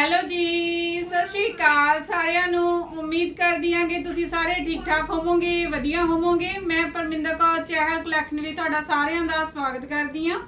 Hello ਜੀ, ਸਤਿ ਸ਼੍ਰੀ ਅਕਾਲ ਸਾਰਿਆਂ ਨੂੰ। ਉਮੀਦ ਕਰਦੀ ਹਾਂ ਕਿ ਤੁਸੀਂ ਸਾਰੇ ਠੀਕ ਠਾਕ ਹੋਵੋਗੇ, ਵਧੀਆ ਹੋਵੋਗੇ। ਮੈਂ ਪਰਮਿੰਦਰ ਕੌਰ, ਚਹਿਲ ਕਲੈਕਸ਼ਨ ਵਿੱਚ ਤੁਹਾਡਾ ਸਾਰਿਆਂ ਦਾ ਸਵਾਗਤ ਕਰਦੀ ਹਾਂ।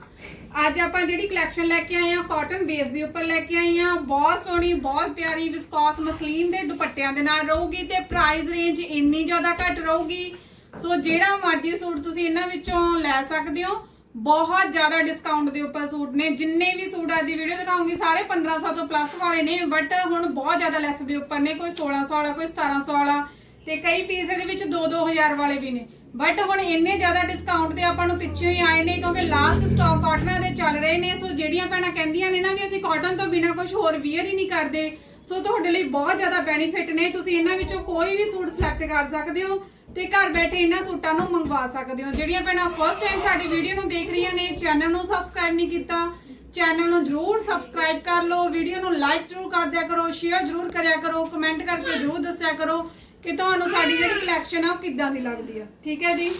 ਅੱਜ ਆਪਾਂ ਜਿਹੜੀ ਕਲੈਕਸ਼ਨ ਲੈ ਕੇ ਆਏ ਹਾਂ ਕਾਟਨ ਬੇਸ ਦੇ ਉੱਪਰ ਲੈ ਕੇ ਆਏ ਹਾਂ। ਬਹੁਤ ਸੋਹਣੀ, ਬਹੁਤ ਪਿਆਰੀ ਵਿਸਕੋਸ ਮਸਲੀਨ ਦੇ ਦੁਪੱਟਿਆਂ ਦੇ ਨਾਲ ਰਹੂਗੀ ਤੇ ਪ੍ਰਾਈਸ ਰੇਂਜ ਇੰਨੀ ਜ਼ਿਆਦਾ ਘੱਟ ਰਹੂਗੀ। ਸੋ ਜਿਹੜਾ ਮਰਜ਼ੀ ਸੂਟ ਤੁਸੀਂ ਇਹਨਾਂ ਵਿੱਚੋਂ ਲੈ ਸਕਦੇ ਹੋ। ਬਹੁਤ ਜ਼ਿਆਦਾ ਡਿਸਕਾਊਂਟ ਦੇ ਉੱਪਰ ਸੂਟ ਨੇ, ਜਿੰਨੇ ਵੀ ਸੂਟ ਅੱਜ ਦੀ ਵੀਡੀਓ ਦਿਖਾਉਂਗੀ, ਸਾਰੇ 1500 ਤੋਂ ਪਲੱਸ ਵਾਲੇ ਨੇ ਬਟ ਹੁਣ ਬਹੁਤ ਜ਼ਿਆਦਾ ਲੈਸ ਦੇ ਉੱਪਰ ਨੇ, ਕੋਈ 1600 ਵਾਲਾ, ਕੋਈ 1700 ਵਾਲਾ, ਤੇ ਕਈ ਪੀਸ ਇਹਦੇ ਵਿੱਚ 2-2000 ਵਾਲੇ ਵੀ ਨੇ। ਬਟ ਹੁਣ ਇੰਨੇ ਜ਼ਿਆਦਾ ਡਿਸਕਾਊਂਟ ਤੇ ਆਪਾਂ ਨੂੰ ਪਿੱਛੇ ਹੀ ਆਏ ਨੇ, ਕਿਉਂਕਿ ਲਾਸਟ ਸਟਾਕ ਕਾਟਨਾਂ ਦੇ ਚੱਲ ਰਹੇ ਨੇ ਸੋ ਜਿਹੜੀਆਂ ਭੈਣਾਂ ਕਹਿੰਦੀਆਂ ਨੇ ਨਾ ਵੀ ਅਸੀਂ ਕਾਟਨ ਤੋਂ ਬਿਨਾ ਕੁਝ ਹੋਰ ਵੀਅਰ ਹੀ ਨਹੀਂ ਕਰਦੇ ਸੋ ਤੁਹਾਡੇ ਲਈ ਬਹੁਤ ਜ਼ਿਆਦਾ ਬੈਨੀਫਿਟ ਨੇ, ਤੁਸੀਂ ਇਹਨਾਂ ਵਿੱਚੋਂ ਕੋਈ ਵੀ ਸੂਟ ਸਿਲੈਕਟ ਕਰ ਸਕਦੇ ਹੋ। ਤੇ ਘਰ ਬੈਠੇ ਇਹਨਾਂ ਸੂਟਾਂ ਨੂੰ ਮੰਗਵਾ ਸਕਦੇ ਹੋ। ਜਿਹੜੀਆਂ ਭੈਣਾਂ ਫਸਟ ਟਾਈਮ ਸਾਡੀ ਵੀਡੀਓ ਨੂੰ ਦੇਖ ਰਹੀਆਂ ਨੇ ਚੈਨਲ ਨੂੰ ਸਬਸਕ੍ਰਾਈਬ ਨਹੀਂ ਕੀਤਾ ਚੈਨਲ ਨੂੰ ਜਰੂਰ ਸਬਸਕ੍ਰਾਈਬ ਕਰ ਲਓ। ਵੀਡੀਓ ਨੂੰ ਲਾਈਕ ਜਰੂਰ ਕਰ ਦਿਆ ਕਰੋ ਸ਼ੇਅਰ ਜਰੂਰ ਕਰਿਆ ਕਰੋ ਕਮੈਂਟ ਕਰਕੇ ਜਰੂਰ ਦੱਸਿਆ ਕਰੋ ਕਿ ਤੁਹਾਨੂੰ ਸਾਡੀ ਜਿਹੜੀ ਕਲੈਕਸ਼ਨ ਆ, ਉਹ ਕਿੱਦਾਂ ਦੀ ਲੱਗਦੀ ਆ। ਠੀਕ ਹੈ ਜੀ?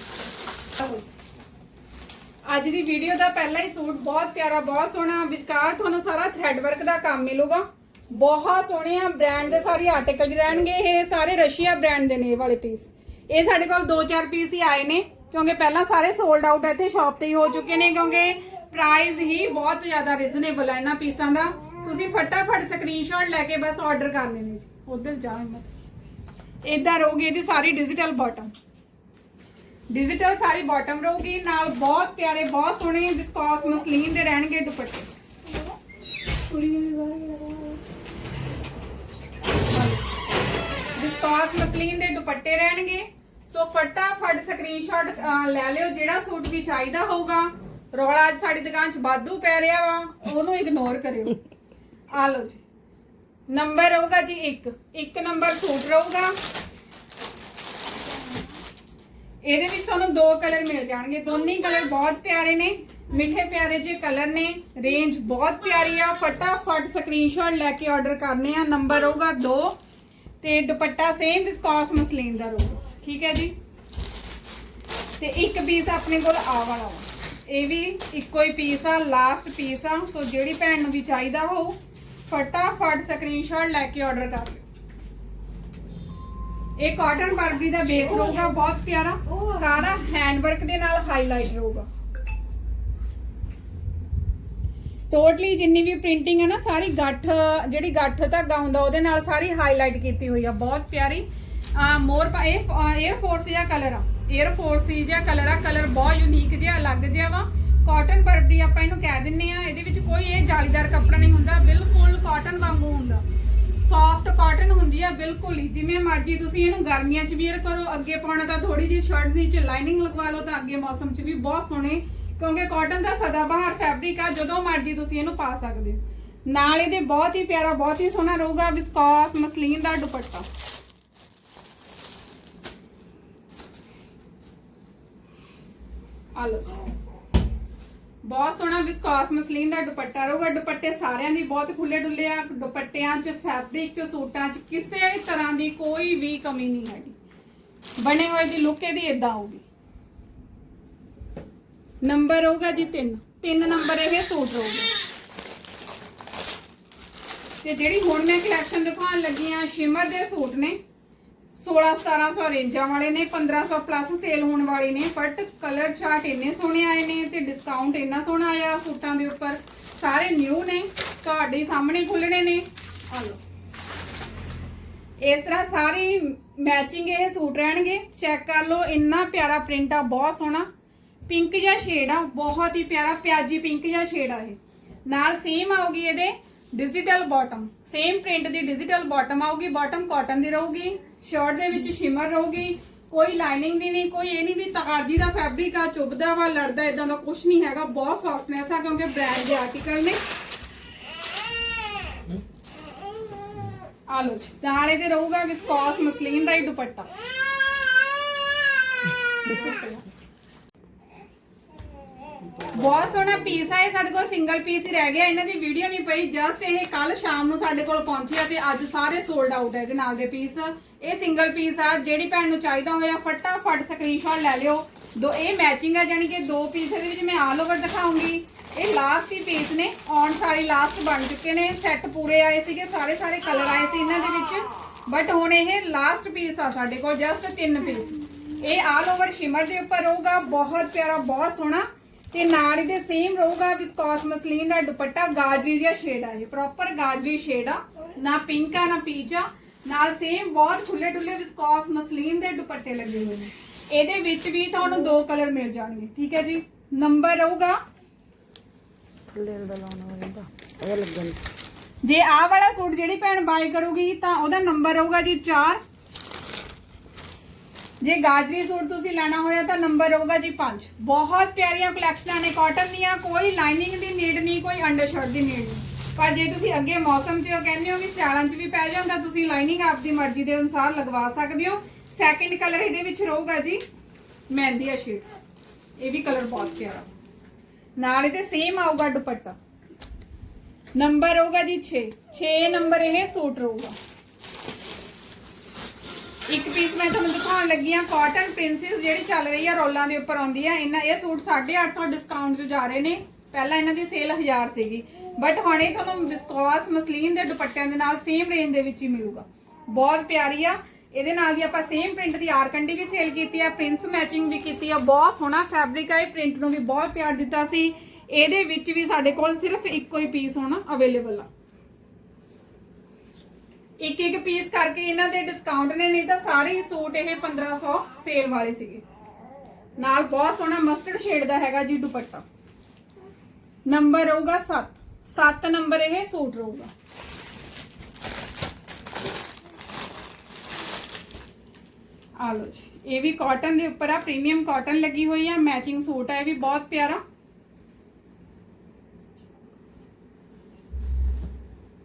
ਅੱਜ ਦੀ ਵੀਡੀਓ ਦਾ ਪਹਿਲਾ ਹੀ ਸੂਟ ਬਹੁਤ ਪਿਆਰਾ, ਬਹੁਤ ਸੋਹਣਾ। ਵਿਚਕਾਰ ਤੁਹਾਨੂੰ ਸਾਰਾ ਥ੍ਰੈਡ ਵਰਕ ਦਾ ਕੰਮ ਮਿਲੂਗਾ। ਬਹੁਤ ਸੋਹਣੇ ਆ ਬ੍ਰਾਂਡ ਦੇ ਸਾਰੇ ਆਰਟੀਕਲ ਰਹਿਣਗੇ, ਇਹ ਸਾਰੇ ਰਸ਼ੀਆ ਬ੍ਰਾਂਡ ਦੇ ਨੇ ਇਹ ਵਾਲੇ ਪੀਸ ਇਹ ਸਾਡੇ ਕੋਲ 2-4 ਪੀਸ ਹੀ ਆਏ ਨੇ, ਕਿਉਂਕਿ ਪਹਿਲਾਂ ਸਾਰੇ ਸੋਲਡ ਆਊਟ ਇੱਥੇ ਸ਼ਾਪ ਤੇ ਹੀ ਹੋ ਚੁੱਕੇ ਨੇ, ਕਿਉਂਕਿ ਪ੍ਰਾਈਸ ਹੀ ਬਹੁਤ ਜ਼ਿਆਦਾ ਰੀਜ਼ਨੇਬਲ ਹੈ ਇਹਨਾਂ ਪੀਸਾਂ ਦਾ। ਤੁਸੀਂ ਫਟਾਫਟ ਸਕਰੀਨਸ਼ਾਟ ਲੈ ਕੇ ਬਸ ਆਰਡਰ ਕਰ ਲੈਣੇ ਜੀ। ਉਧਰ ਜਾ ਹਿੰਮਤ ਇਦਾਂ ਰਹੂਗੀ ਇਹਦੀ ਸਾਰੀ ਡਿਜੀਟਲ ਬਾਟਮ ਡਿਜੀਟਲ ਸਾਰੀ ਬਾਟਮ ਰਹੂਗੀ, ਨਾਲ ਬਹੁਤ ਪਿਆਰੇ, ਬਹੁਤ ਸੋਹਣੇ ਵਿਸਕੋਸ ਮਸਲੀਨ ਦੇ ਰਹਿਣਗੇ ਦੁਪੱਟੇ। ਵਿਸਕੋਸ ਮਸਲੀਨ ਦੇ ਦੁਪੱਟੇ ਰਹਿਣਗੇ। ਸੋ ਫਟਾਫਟ ਸਕਰੀਨਸ਼ਾਟ ਲੈ ਲਿਓ ਜਿਹੜਾ ਸੂਟ ਵੀ ਚਾਹੀਦਾ ਹੋਊਗਾ। ਰੌਲਾ ਅੱਜ ਸਾਡੀ ਦੁਕਾਨ 'ਚ ਵਾਧੂ ਪੈ ਰਿਹਾ ਵਾ, ਉਹਨੂੰ ਇਗਨੋਰ ਕਰਿਓ। ਆ ਲਓ ਜੀ। ਨੰਬਰ ਰਹੂਗਾ ਜੀ 1 ਇੱਕ ਨੰਬਰ ਸੂਟ ਰਹੂਗਾ। ਇਹਦੇ ਵਿੱਚ ਤੁਹਾਨੂੰ ਦੋ ਕਲਰ ਮਿਲ ਜਾਣਗੇ। ਦੋਨੇ ਕਲਰ ਬਹੁਤ ਪਿਆਰੇ ਨੇ। ਮਿੱਠੇ ਪਿਆਰੇ ਜਿਹੇ ਕਲਰ ਨੇ। ਰੇਂਜ ਬਹੁਤ ਪਿਆਰੀ ਆ। ਫਟਾਫਟ ਸਕਰੀਨਸ਼ਾਟ ਲੈ ਕੇ ਆਰਡਰ ਕਰਨੇ ਆ। ਨੰਬਰ ਰਹੂਗਾ 2 ਤੇ ਦੁਪੱਟਾ ਸੇਮ ਵਿਸਕੋਸ ਮਸਲੀਨ ਦਾ ਰਹੂਗਾ ਠੀਕ ਹੈ ਜੀ? ਤੇ ਇੱਕ ਪੀਸ ਆਪਣੇ ਕੋਲ ਆ ਵਾਲਾ ਇਹ ਵੀ ਇੱਕੋ ਹੀ ਪੀਸ ਆ ਲਾਸਟ ਪੀਸ ਆ। ਸੋ ਜਿਹੜੀ ਭੈਣ ਨੂੰ ਵੀ ਚਾਹੀਦਾ ਹੋਊ ਫਟਾਫਟ ਸਕਰੀਨਸ਼ਾਟ ਲੈ ਕੇ ਆਰਡਰ ਕਰ ਲਿਓ। ਇਹ ਕਾਟਨ ਬਰਬਰੀ ਦਾ ਬੇਸ ਰਹੂਗਾ ਬਹੁਤ ਪਿਆਰਾ। ਸਾਰਾ ਹੈਂਡ ਵਰਕ ਦੇ ਨਾਲ ਹਾਈਲਾਈਟ ਰਹੂਗਾ। ਟੋਟਲੀ ਜਿੰਨੀ ਵੀ ਪ੍ਰਿੰਟਿੰਗ ਹੈ ਨਾ, ਸਾਰੀ ਗੱਠ, ਜਿਹੜੀ ਗੱਠ ਧਾਗਾ ਹੁੰਦਾ, ਉਹਦੇ ਨਾਲ ਸਾਰੀ ਹਾਈਲਾਈਟ ਕੀਤੀ ਹੋਈ ਆ। ਬਹੁਤ ਪਿਆਰੀ। ਮੋਰ ਪਾ- ਇਹ 에ਅਰ ਫੋਰਸ ਜਿਹਾ ਕਲਰ ਆ। 에ਅਰ ਫੋਰਸ ਜਿਹਾ ਕਲਰ ਆ। ਕਲਰ ਬਹੁਤ ਯੂਨੀਕ ਜਿਹਾ, ਅਲੱਗ ਜਿਹਾ ਵਾ। ਕਾਟਨ ਬਰਬਰੀ ਆਪਾਂ ਇਹਨੂੰ ਕਹਿ ਦਿੰਨੇ ਆ। ਇਹਦੇ ਵਿੱਚ ਕੋਈ ਇਹ ਜਾਲੀਦਾਰ ਕੱਪੜਾ ਨਹੀਂ ਹੁੰਦਾ। ਬਿਲਕੁਲ ਕਾਟਨ ਵਾਂਗੂ ਹੁੰਦਾ। ਸੌਫਟ ਕਾਟਨ ਹੁੰਦੀ ਆ, ਬਿਲਕੁਲ ਹੀ। ਜਿਵੇਂ ਮਰਜ਼ੀ ਤੁਸੀਂ ਇਹਨੂੰ ਗਰਮੀਆਂ 'ਚ ਵੀਅਰ ਕਰੋ। ਅੱਗੇ ਪਾਉਣਾ ਤਾਂ ਥੋੜੀ ਜਿਹੀ ਸ਼ਰਟ ਦੀ ਚ ਲਾਈਨਿੰਗ ਲਗਵਾ ਲਓ ਤਾਂ ਅੱਗੇ ਮੌਸਮ 'ਚ ਵੀ ਬਹੁਤ ਸੋਹਣੇ ਕਿਉਂਕਿ ਕਾਟਨ ਦਾ ਸਦਾਬਹਾਰ ਫੈਬਰਿਕ ਆ, ਜਦੋਂ ਮਰਜ਼ੀ ਤੁਸੀਂ ਇਹਨੂੰ ਪਾ ਸਕਦੇ ਹੋ। ਨਾਲ ਇਹਦੇ ਬਹੁਤ ਹੀ ਪਿਆਰਾ, ਬਹੁਤ ਹੀ ਸੋਹਣਾ ਰਹੂਗਾ ਵਿਸਕੋਸ ਮਸਲੀਨ ਦਾ ਦੁਪੱਟਾ। ਆ ਲਓ ਬਹੁਤ ਸੋਹਣਾ ਵਿਸਕੋਸ ਮਸਲੀਨ ਦਾ ਦੁਪੱਟਾ ਰਹੂਗਾ। ਦੁਪੱਟੇ ਸਾਰਿਆਂ ਦੀ ਬਹੁਤ ਖੁੱਲੇ ਡੁੱਲੇ ਆ। ਦੁਪੱਟਿਆਂ 'ਚ ਫੈਬਰਿਕ 'ਚ, ਸੂਟਾਂ 'ਚ ਕਿਸੇ ਤਰ੍ਹਾਂ ਦੀ ਕੋਈ ਵੀ ਕਮੀ ਨਹੀਂ ਹੈਗੀ। ਬਣੇ ਹੋਏ ਦੀ ਲੁੱਕ ਇਹਦੀ ਇਦਾਂ ਆਊਗੀ ਨੰਬਰ ਹੋਊਗਾ ਜੀ 3 ਤਿੰਨ ਨੰਬਰ ਇਹ ਸੂਟ ਰਹੂਗਾ ਤੇ ਜਿਹੜੀ ਹੁਣ ਮੈਂ ਕਲੈਕਸ਼ਨ ਦਿਖਾਉਣ ਲੱਗੀ ਆ ਸ਼ਿਮਰ ਦੇ ਸੂਟ ਨੇ। 16 1700 ਰੇਂਜਾਂ ਵਾਲੇ ਨੇ 1500 ਪਲੱਸ ਸੇਲ ਹੋਣ ਵਾਲੇ ਨੇ ਬਟ ਕਲਰ ਚਾਰਟ ਇੰਨੇ ਸੋਹਣੇ ਆਏ ਨੇ ਤੇ ਡਿਸਕਾਊਂਟ ਇੰਨਾ ਸੋਹਣਾ ਆਇਆ ਸੂਟਾਂ ਦੇ ਉੱਪਰ। ਸਾਰੇ ਨਿਊ ਨੇ, ਤੁਹਾਡੇ ਸਾਹਮਣੇ ਖੁੱਲਣੇ ਨੇ। ਆ ਲਓ। ਇਸ ਤਰ੍ਹਾਂ ਸਾਰੀ ਮੈਚਿੰਗ ਇਹ ਸੂਟ ਰਹਿਣਗੇ। ਚੈੱਕ ਕਰ ਲਓ, ਇੰਨਾ ਪਿਆਰਾ ਪ੍ਰਿੰਟ ਆ, ਬਹੁਤ ਸੋਹਣਾ। ਪਿੰਕ ਜਿਹਾ ਸ਼ੇਡ ਆ, ਬਹੁਤ ਹੀ ਪਿਆਰਾ ਪਿਆਜੀ ਪਿੰਕ ਜਿਹਾ ਸ਼ੇਡ ਆ ਇਹ। ਨਾਲ ਸੇਮ ਆਊਗੀ ਇਹਦੇ ਡਿਜੀਟਲ ਬਾਟਮ ਸੇਮ ਪ੍ਰਿੰਟ ਦੀ ਡਿਜੀਟਲ ਬਾਟਮ ਆਊਗੀ ਬਾਟਮ ਕਾਟਨ ਦੀ ਰਹੂਗੀ ਸ਼ਰਟ ਦੇ ਵਿੱਚ ਸ਼ਿਮਰ ਰਹੂਗੀ, ਕੋਈ ਲਾਈਨਿੰਗ ਦੀ ਨਹੀਂ, ਕੋਈ ਇਹ ਨਹੀਂ ਵੀ ਤਾਰਜੀ ਦਾ ਫੈਬਰਿਕ ਆ, ਚੁੱਭਦਾ ਵਾ, ਲੜਦਾ ਇਦਾਂ ਦਾ ਕੁਝ ਨਹੀਂ ਹੈਗਾ, ਬਹੁਤ ਸੌਫਟਨੈਸ ਆ ਕਿਉਂਕਿ ਬ੍ਰਾਂਡ ਦੇ ਆਰਟੀਕਲ ਨੇ। ਆ ਲੋ ਜੀ, ਨਾਲ ਇਹਦੇ ਰਹੂਗਾ ਵਿਸਕੋਸ ਮਸਲੀਨ ਦਾ ਹੀ ਦੁਪੱਟਾ। ਬਹੁਤ ਸੋਹਣਾ ਪੀਸ ਆ, ਇਹ ਸਾਡੇ ਕੋਲ ਸਿੰਗਲ ਪੀਸ ਹੀ ਰਹਿ ਗਿਆ। ਇਹਨਾਂ ਦੀ ਵੀਡੀਓ ਨਹੀਂ ਪਈ ਜਸਟ ਇਹ ਕੱਲ ਸ਼ਾਮ ਨੂੰ ਸਾਡੇ ਕੋਲ ਪਹੁੰਚਿਆ ਤੇ ਅੱਜ ਸਾਰੇ ਸੋਲਡ ਆਊਟ ਹੈ ਇਹਦੇ ਨਾਲ ਦੇ ਪੀਸ ਇਹ ਸਿੰਗਲ ਪੀਸ ਆ, ਜਿਹੜੀ ਭੈਣ ਨੂੰ ਚਾਹੀਦਾ ਹੋਇਆ, ਫਟਾਫਟ ਸਕਰੀਨਸ਼ਾਟ ਲੈ ਲਿਓ। ਦੋ, ਇਹ ਮੈਚਿੰਗ ਆ ਜਾਨੀ ਕਿ ਦੋ ਪੀਸ ਇਹਦੇ ਵਿੱਚ ਮੈਂ ਆਲ ਓਵਰ ਦਿਖਾਉਂਗੀ। ਇਹ ਲਾਸਟ ਹੀ ਪੀਸ ਨੇ ਔਨ ਸਾਰੀ ਲਾਸਟ ਬਣ ਚੁੱਕੇ ਨੇ। ਸੈੱਟ ਪੂਰੇ ਆਏ ਸੀਗੇ, ਸਾਰੇ ਸਾਰੇ ਕਲਰ ਆਏ ਸੀ ਇਹਨਾਂ ਦੇ ਵਿੱਚ। ਬਟ ਹੁਣ ਇਹ ਲਾਸਟ ਪੀਸ ਆ ਸਾਡੇ ਕੋਲ ਜਸਟ ਤਿੰਨ ਪੀਸ ਇਹ ਆਲ ਓਵਰ ਸ਼ਿਮਰ ਦੇ ਉੱਪਰ ਰਹੂਗਾ, ਬਹੁਤ ਪਿਆਰਾ, ਬਹੁਤ ਸੋਹਣਾ। ਤੇ ਨਾਲ ਇਹਦੇ ਸੇਮ ਰਹੂਗਾ ਵਿਸਕੋਸ ਮਸਲੀਨ ਦਾ ਦੁਪੱਟਾ ਗਾਜਰੀ ਜਿਹਾ ਸ਼ੇਡ ਆ ਇਹ। ਪ੍ਰੋਪਰ ਗਾਜਰੀ ਸ਼ੇਡ ਆ। ਨਾ ਪਿੰਕ ਆ ਨਾ ਪੀਚ ਆ। ਨਾਲ ਸੇਮ ਬਹੁਤ ਖੁੱਲੇ ਡੁੱਲੇ ਵਿਸਕੋਸ ਮਸਲੀਨ ਦੇ ਦੁਪੱਟੇ ਲੱਗੇ ਹੋਏ ਨੇ। ਇਹਦੇ ਵਿੱਚ ਵੀ ਤੁਹਾਨੂੰ ਦੋ ਕਲਰ ਮਿਲ ਜਾਣਗੇ। ਠੀਕ ਹੈ ਜੀ? ਨੰਬਰ ਰਹੂਗਾ। ਥੱਲੇ ਦਾ ਲਾਉਣਾ ਰਹਿੰਦਾ ਇਹ ਲੱਗਣ ਜੇ ਆਹ ਵਾਲਾ ਸੂਟ ਜਿਹੜੀ ਭੈਣ ਬਾਈ ਕਰੂਗੀ ਤਾਂ ਉਹਦਾ ਨੰਬਰ ਰਹੂਗਾ ਜੀ 4 ਜੇ ਗਾਜਰੀ ਸੂਟ ਤੁਸੀਂ ਲੈਣਾ ਹੋਇਆ ਤਾਂ ਨੰਬਰ ਰਹੂਗਾ ਜੀ 5 ਬਹੁਤ ਪਿਆਰੀਆਂ ਕਲੈਕਸ਼ਨਾਂ ਨੇ ਕਾਟਨ ਦੀਆਂ, ਕੋਈ ਲਾਈਨਿੰਗ ਦੀ ਨੀਡ ਨਹੀਂ, ਕੋਈ ਅੰਡਰਸ਼ਰਟ ਦੀ ਨੀਡ ਨਹੀਂ। ਪਰ ਜੇ ਤੁਸੀਂ ਅੱਗੇ ਮੌਸਮ 'ਚ ਕਹਿੰਦੇ ਹੋ ਵੀ ਸਿਆਲਾਂ 'ਚ ਵੀ ਪੈ ਜਾਂਦਾ, ਤੁਸੀਂ ਲਾਈਨਿੰਗ ਆਪਦੀ ਮਰਜ਼ੀ ਦੇ ਅਨੁਸਾਰ ਲਗਵਾ ਸਕਦੇ ਹੋ। ਸੈਕਿੰਡ ਕਲਰ ਇਹਦੇ ਵਿੱਚ ਰਹੂਗਾ ਜੀ ਮਹਿੰਦੀਆ ਸ਼ੇਡ ਇਹ ਵੀ ਕਲਰ ਬਹੁਤ ਪਿਆਰਾ। ਨਾਲ ਇਹਦੇ ਸੇਮ ਆਊਗਾ ਦੁਪੱਟਾ। ਨੰਬਰ ਹੋਊਗਾ ਜੀ 6 6 ਨੰਬਰ ਇਹ ਸੂਟ ਰਹੂਗਾ। ਇੱਕ ਪੀਸ ਮੈਂ ਤੁਹਾਨੂੰ ਦਿਖਾਉਣ ਲੱਗੀ ਆ ਕਾਟਨ ਪ੍ਰਿੰਸੈਸ ਜਿਹੜੀ ਚੱਲ ਰਹੀ ਆ, ਰੋਲਾਂ ਦੇ ਉੱਪਰ ਆਉਂਦੀ ਆ। ਇਹਨਾਂ ਇਹ ਸੂਟ 850 ਡਿਸਕਾਊਂਟ 'ਚ ਜਾ ਰਹੇ ਨੇ। ਪਹਿਲਾਂ ਇਹਨਾਂ ਦੀ ਸੇਲ 1000 ਸੀਗੀ। ਬਟ ਹੁਣ ਇਹ ਤੁਹਾਨੂੰ ਵਿਸਕੋਸ ਮਸਲੀਨ ਦੇ ਦੁਪੱਟਿਆਂ ਦੇ ਨਾਲ ਸੇਮ ਰੇਂਜ ਦੇ ਵਿੱਚ ਹੀ ਮਿਲੂਗਾ। ਬਹੁਤ ਪਿਆਰੀ ਆ। ਇਹਦੇ ਨਾਲ ਦੀ ਆਪਾਂ ਸੇਮ ਪ੍ਰਿੰਟ ਦੀ ਆਰਕੰਡੀ ਵੀ ਸੇਲ ਕੀਤੀ ਆ ਪ੍ਰਿੰਸ ਮੈਚਿੰਗ ਵੀ ਕੀਤੀ ਆ। ਬਹੁਤ ਸੋਹਣਾ ਫੈਬਰਿਕ ਆ, ਇਹ ਪ੍ਰਿੰਟ ਨੂੰ ਵੀ ਬਹੁਤ ਪਿਆਰ ਦਿੱਤਾ ਸੀ। ਇਹਦੇ ਵਿੱਚ ਵੀ ਸਾਡੇ ਕੋਲ ਸਿਰਫ ਇੱਕੋ ਹੀ ਪੀਸ ਹੋਣਾ ਅਵੇਲੇਬਲ ਆ। ਇੱਕ ਇੱਕ ਪੀਸ ਕਰਕੇ ਇਹਨਾਂ ਦੇ ਡਿਸਕਾਊਂਟ ਨੇ, ਨਹੀਂ ਤਾਂ ਸਾਰੇ ਹੀ ਸੂਟ ਇਹ 1500 ਸੇਲ ਵਾਲੇ ਸੀਗੇ। ਨਾਲ ਬਹੁਤ ਸੋਹਣਾ ਮਸਟਰਡ ਸ਼ੇਡ ਦਾ ਹੈਗਾ ਜੀ ਦੁਪੱਟਾ। ਨੰਬਰ ਰਹੂਗਾ 7 7 ਨੰਬਰ ਇਹ ਸੂਟ ਰਹੂਗਾ। ਆ ਲਓ ਜੀ, ਇਹ ਵੀ ਕਾਟਨ ਦੇ ਉੱਪਰ ਆ ਪ੍ਰੀਮੀਅਮ ਕਾਟਨ ਲੱਗੀ ਹੋਈ ਆ ਮੈਚਿੰਗ ਸੂਟ ਆ, ਇਹ ਵੀ ਬਹੁਤ ਪਿਆਰਾ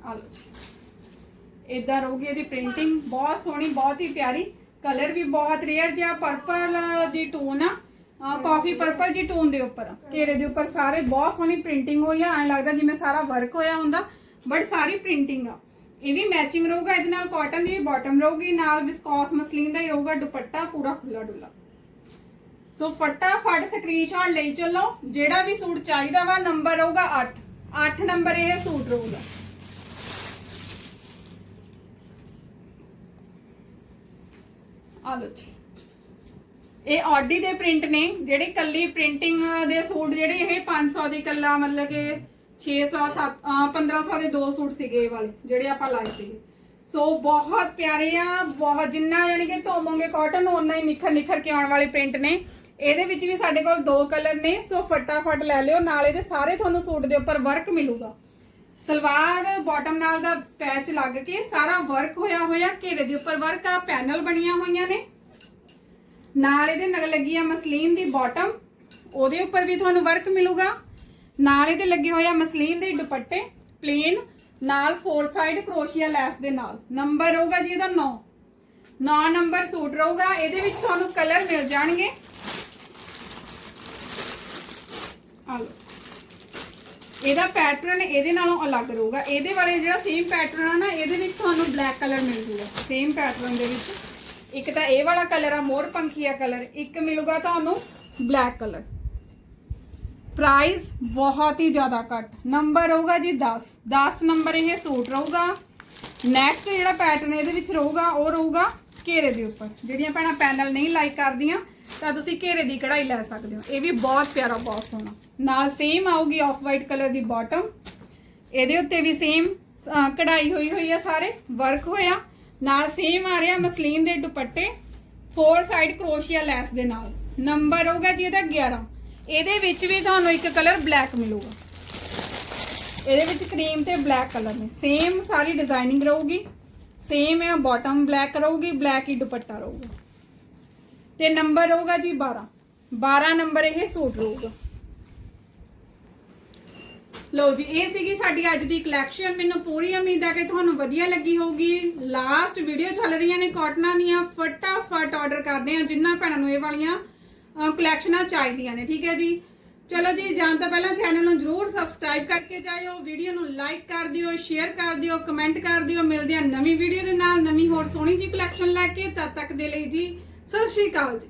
ਆ ਲਓ ਜੀ ਇਦਾਂ ਰਹੂਗੀ, ਇਹਦੀ ਪ੍ਰਿੰਟਿੰਗ ਬਹੁਤ ਸੋਹਣੀ, ਬਹੁਤ ਹੀ ਪਿਆਰੀ। ਕਲਰ ਵੀ ਬਹੁਤ ਰੇਅਰ ਜਿਹਾ ਪਰਪਲ ਦੀ ਟੋਨ ਆ। ਕਾਫੀ ਪਰਪਲ ਜੀ ਟੋਨ ਦੇ ਉੱਪਰ ਘੇਰੇ ਦੇ ਉੱਪਰ ਸਾਰੇ ਬਹੁਤ ਸੋਹਣੀ ਪ੍ਰਿੰਟਿੰਗ ਹੋਈ ਆ। ਐਂ ਲੱਗਦਾ ਜਿਵੇਂ ਸਾਰਾ ਵਰਕ ਹੋਇਆ ਹੁੰਦਾ ਬਟ ਸਾਰੀ ਪ੍ਰਿੰਟਿੰਗ ਆ। ਇਹ ਵੀ ਮੈਚਿੰਗ ਰਹੂਗਾ ਇਹਦੇ ਨਾਲ ਕਾਟਨ ਦੀ ਬਾਟਮ ਰਹੂਗੀ, ਨਾਲ ਵਿਸਕੋਸ ਮਸਲੀਨ ਦਾ ਹੀ ਰਹੂਗਾ, ਦੁਪੱਟਾ ਪੂਰਾ ਖੁੱਲਾ ਡੁੱਲਾ ਸੋ ਫਟਾਫਟ ਸਕਰੀਨਸ਼ਾਟ ਲਈ ਚੱਲੋ। ਜਿਹੜਾ ਵੀ ਸੂਟ ਚਾਹੀਦਾ ਵਾ ਨੰਬਰ ਰਹੂਗਾ 8 8 ਨੰਬਰ ਇਹ ਸੂਟ ਰਹੂਗਾ। ਆ ਲਓ ਜੀ ਇਹ ਆਡੀ ਦੇ ਪ੍ਰਿੰਟ ਨੇ, ਜਿਹੜੇ ਕੱਲੀ ਪ੍ਰਿੰਟਿੰਗ ਦੇ ਸੂਟ ਜਿਹੜੇ ਇਹ 500 ਦੀ ਕੱਲਾ, ਮਤਲਬ ਕਿ 600 7 1500 ਦੇ ਦੋ ਸੂਟ ਸੀਗੇ ਇਹ ਵਾਲੇ, ਜਿਹੜੇ ਆਪਾਂ ਲਾਏ ਸੀਗੇ। ਸੋ ਬਹੁਤ ਪਿਆਰੇ ਆ, ਬਹੁਤ ਜਿੰਨਾ ਯਾਨੀ ਕਿ ਧੋਵੋਗੇ ਕਾਟਨ ਓਨਾ ਹੀ ਨਿਖਰ ਨਿਖਰ ਕੇ ਆਉਣ ਵਾਲੇ ਪ੍ਰਿੰਟ ਨੇ। ਇਹਦੇ ਵਿੱਚ ਵੀ ਸਾਡੇ ਕੋਲ ਦੋ ਕਲਰ ਨੇ, ਸੋ ਫਟਾਫਟ ਲੈ ਲਿਓ, ਨਾਲ ਇਹਦੇ ਸਾਰੇ ਤੁਹਾਨੂੰ ਸੂਟ ਦੇ ਉੱਪਰ ਵਰਕ ਮਿਲੂਗਾ। ਸਲਵਾਰ ਬਾਟਮ ਨਾਲ ਦਾ ਪੈਚ ਲੱਗ ਕੇ ਸਾਰਾ ਵਰਕ ਹੋਇਆ ਹੋਇਆ, ਘੇਰੇ ਦੇ ਉੱਪਰ ਵਰਕ ਆ ਪੈਨਲ ਬਣੀਆਂ ਹੋਈਆਂ ਨੇ। ਨਾਲ ਇਹਦੇ ਨਗ ਲੱਗੀ ਆ ਮਸਲੀਨ ਦੀ ਬਾਟਮ ਉਹਦੇ ਉੱਪਰ ਵੀ ਤੁਹਾਨੂੰ ਵਰਕ ਮਿਲੂਗਾ। ਨਾਲ ਇਹਦੇ ਲੱਗੇ ਹੋਇਆ ਮਸਲੀਨ ਦੇ ਦੁਪੱਟੇ ਪਲੇਨ ਨਾਲ ਫੋਰ ਸਾਈਡ ਕਰੋਸ਼ੀਆ ਲੈਸ ਦੇ ਨਾਲ। ਨੰਬਰ ਹੋਊਗਾ ਜੀ ਇਹਦਾ 9 9 ਨੰਬਰ ਸੂਟ ਰਹੂਗਾ, ਇਹਦੇ ਵਿੱਚ ਤੁਹਾਨੂੰ ਕਲਰ ਮਿਲ ਜਾਣਗੇ। ਆ ਲਓ। ਇਹਦਾ ਪੈਟਰਨ ਇਹਦੇ ਨਾਲੋਂ ਅਲੱਗ ਰਹੂਗਾ। ਇਹਦੇ ਵਾਲੇ ਜਿਹੜਾ ਸੇਮ ਪੈਟਰਨ ਆ ਨਾ, ਇਹਦੇ ਵਿੱਚ ਤੁਹਾਨੂੰ ਬਲੈਕ ਕਲਰ ਮਿਲ ਜੂਗਾ। ਸੇਮ ਪੈਟਰਨ ਦੇ ਵਿੱਚ। ਇੱਕ ਤਾਂ ਇਹ ਵਾਲਾ ਕਲਰ ਆ, ਮੋਰ ਪੰਖੀਆ ਕਲਰ ਇੱਕ ਮਿਲੂਗਾ ਤੁਹਾਨੂੰ ਬਲੈਕ ਕਲਰ ਪ੍ਰਾਈਸ ਬਹੁਤ ਹੀ ਜ਼ਿਆਦਾ ਘੱਟ। ਨੰਬਰ ਰਹੂਗਾ ਜੀ 10 10 ਨੰਬਰ ਇਹ ਸੂਟ ਰਹੂਗਾ। ਨੈਕਸਟ ਜਿਹੜਾ ਪੈਟਰਨ ਇਹਦੇ ਵਿੱਚ ਰਹੂਗਾ, ਉਹ ਰਹੂਗਾ ਘੇਰੇ ਦੇ ਉੱਪਰ। ਜਿਹੜੀਆਂ ਭੈਣਾਂ ਪੈਨਲ ਨਹੀਂ ਲਾਈਕ ਕਰਦੀਆਂ ਤਾਂ ਤੁਸੀਂ ਘੇਰੇ ਦੀ ਕਢਾਈ ਲੈ ਸਕਦੇ ਹੋ। ਇਹ ਵੀ ਬਹੁਤ ਪਿਆਰਾ ਬਹੁਤ ਸੋਹਣਾ ਨਾਲ ਸੇਮ ਆਊਗੀ ਆਫ ਵਾਈਟ ਕਲਰ ਦੀ ਬਾਟਮ ਇਹਦੇ ਉੱਤੇ ਵੀ ਸੇਮ ਕਢਾਈ ਹੋਈ ਹੋਈ ਆ ਸਾਰੇ ਵਰਕ ਹੋਇਆ। ਨਾਲ ਸੇਮ ਆ ਰਿਹਾ ਮਸਲੀਨ ਦੇ ਦੁਪੱਟੇ। ਫੋਰ ਸਾਈਡ ਕਰੋਸ਼ੀਆ ਲੈਸ ਦੇ ਨਾਲ। ਨੰਬਰ ਹੋਊਗਾ ਜੀ ਇਹਦਾ 11 ਇਹਦੇ ਵਿੱਚ ਵੀ ਤੁਹਾਨੂੰ ਇੱਕ ਕਲਰ ਬਲੈਕ ਮਿਲੂਗਾ। ਇਹਦੇ ਵਿੱਚ ਕਰੀਮ ਤੇ ਬਲੈਕ ਕਲਰ ਨੇ। ਸੇਮ ਸਾਰੀ ਡਿਜ਼ਾਈਨਿੰਗ ਰਹੂਗੀ। ਸੇਮ ਹੈ ਬਾਟਮ ਬਲੈਕ ਰਹੂਗੀ ਬਲੈਕ ਹੀ ਦੁਪੱਟਾ ਰਹੂਗਾ। ਤੇ ਨੰਬਰ ਹੋਊਗਾ ਜੀ 12 12 ਨੰਬਰ ਇਹ ਸੂਟ ਰਹੂਗਾ ਲੋ ਜੀ, ਇਹ ਸੀਗੀ ਸਾਡੀ ਅੱਜ ਦੀ ਕਲੈਕਸ਼ਨ ਮੈਨੂੰ ਪੂਰੀ ਉਮੀਦ ਹੈ ਕਿ ਤੁਹਾਨੂੰ ਵਧੀਆ ਲੱਗੀ ਹੋਊਗੀ। ਲਾਸਟ ਵੀਡੀਓ ਚੱਲ ਰਹੀਆਂ ਨੇ ਕਾਟਨਾਂ ਦੀਆਂ। ਫਟਾਫਟ ਆਰਡਰ ਕਰਦੇ ਆ ਜਿੰਨਾ ਭੈਣਾਂ ਨੂੰ ਇਹ ਵਾਲੀਆਂ ਕਲੈਕਸ਼ਨਾਂ ਚਾਹੀਦੀਆਂ ਨੇ, ਠੀਕ ਹੈ ਜੀ? ਚਲੋ ਜੀ, ਜਾਣ ਤੋਂ ਪਹਿਲਾਂ ਚੈਨਲ ਨੂੰ ਜਰੂਰ ਸਬਸਕ੍ਰਾਈਬ ਕਰਕੇ ਜਾਇਓ। ਵੀਡੀਓ ਨੂੰ ਲਾਈਕ ਕਰ ਦਿਓ ਸ਼ੇਅਰ ਕਰ ਦਿਓ ਕਮੈਂਟ ਕਰ ਦਿਓ। ਮਿਲਦੇ ਆ ਨਵੀਂ ਵੀਡੀਓ ਦੇ ਨਾਲ। ਨਵੀਂ ਹੋਰ ਸੋਹਣੀ ਜੀ ਕਲੈਕਸ਼ਨ ਲੈ ਕੇ। ਤਦ ਤੱਕ ਦੇ ਲਈ ਜੀ ਸਤਿ ਸ਼੍ਰੀ ਅਕਾਲ ਜੀ।